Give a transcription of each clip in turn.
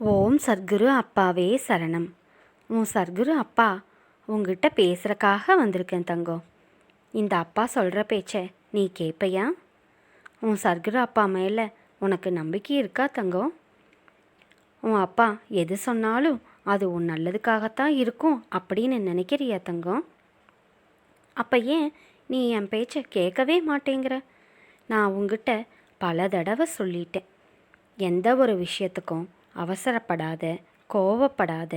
ஓம் சர்க்குரு அப்பாவே சரணம். உன் சர்க்குரு அப்பா உங்ககிட்ட பேசுகிறக்காக வந்திருக்கேன் தங்கம் இந்த அப்பா சொல்கிற பேச்சை நீ கேட்பையா உன் சர்க்குரு அப்பா மேலே உனக்கு நம்பிக்கை இருக்கா தங்கம் உன் அப்பா எது சொன்னாலும் அது உன் நல்லதுக்காகத்தான் இருக்கும் அப்படின்னு நினைக்கிறியா தங்கம் அப்போ ஏன் நீ என் பேச்சை கேட்கவே மாட்டேங்கிற? நான் உங்ககிட்ட பல தடவை சொல்லிட்டேன். எந்த ஒரு விஷயத்துக்கும் அவசரப்படாத கோவப்படாத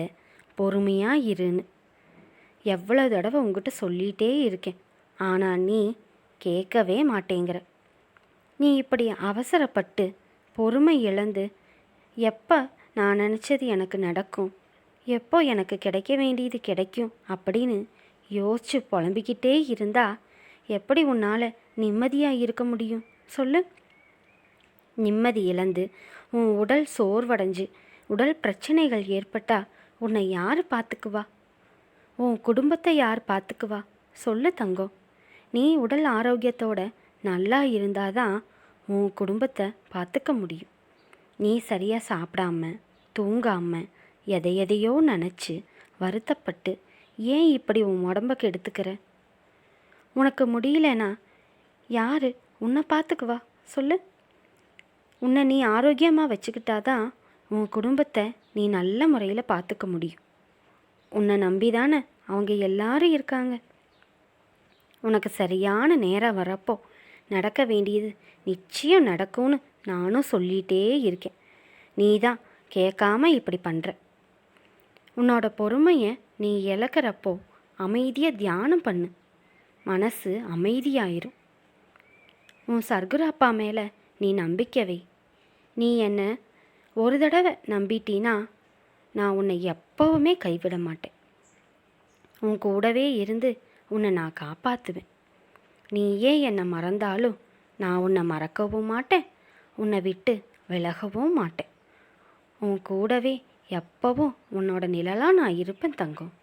பொறுமையாக இருன்னு எவ்வளோ தடவை உங்ககிட்ட சொல்லிகிட்டே இருக்கேன். ஆனால் நீ கேட்கவே மாட்டேங்கிற. நீ இப்படி அவசரப்பட்டு பொறுமை இழந்து எப்போ நான் நினச்சது எனக்கு நடக்கும்? எப்போ எனக்கு கிடைக்க வேண்டியது கிடைக்கும்? அப்படின்னு யோசிச்சு புலம்பிக்கிட்டே இருந்தா எப்படி உன்னால் நிம்மதியாக இருக்க முடியும்? சொல்லு. நிம்மதி இழந்து உன் உடல் சோர்வடைஞ்சு உடல் பிரச்சனைகள் ஏற்பட்டா உன்னை யார் பார்த்துக்குவா உன் குடும்பத்தை யார் பார்த்துக்குவா சொல்லு தங்கம் நீ உடல் ஆரோக்கியத்தோட நல்லா இருந்தால் தான் உன் குடும்பத்தை பார்த்துக்க முடியும். நீ சரியாக சாப்பிடாம தூங்காம எதை எதையோ நினச்சி வருத்தப்பட்டு ஏன் இப்படி உன் உடம்ப கெடுத்துக்கிற உனக்கு முடியலனா யார் உன்னை பார்த்துக்குவா சொல்லு. உன்னை நீ ஆரோக்கியமாக வச்சுக்கிட்டா தான் உன் குடும்பத்தை நீ நல்ல முறையில் பார்த்துக்க முடியும். உன்னை நம்பி தானே அவங்க எல்லாரும் இருக்காங்க. உனக்கு சரியான நேரம் வரப்போ நடக்க வேண்டியது நிச்சயம் நடக்கும்னு நானும் சொல்லிகிட்டே இருக்கேன். நீ தான் கேட்காம இப்படி பண்ணுற உன்னோட பொறுமையை நீ இழக்கிறப்போ அமைதியாக தியானம் பண்ணு. மனசு அமைதியாயிரும். உன் சர்க்குரு அப்பா மேலே நீ நம்பிக்கை வை. நீ என்ன? ஒரு தடவை நம்பிட்டீனா நான் உன்னை எப்பவுமே கைவிட மாட்டேன். உன் கூடவே இருந்து உன்னை நான் காப்பாற்றுவேன் நீ ஏன் என்னை மறந்தாலும் நான் உன்னை மறக்கவும் மாட்டேன். உன்னை விட்டு விலகவும் மாட்டேன். உன் கூடவே எப்பவும் உன்னோட நிழலாக நான் இருப்பேன் தங்கம்.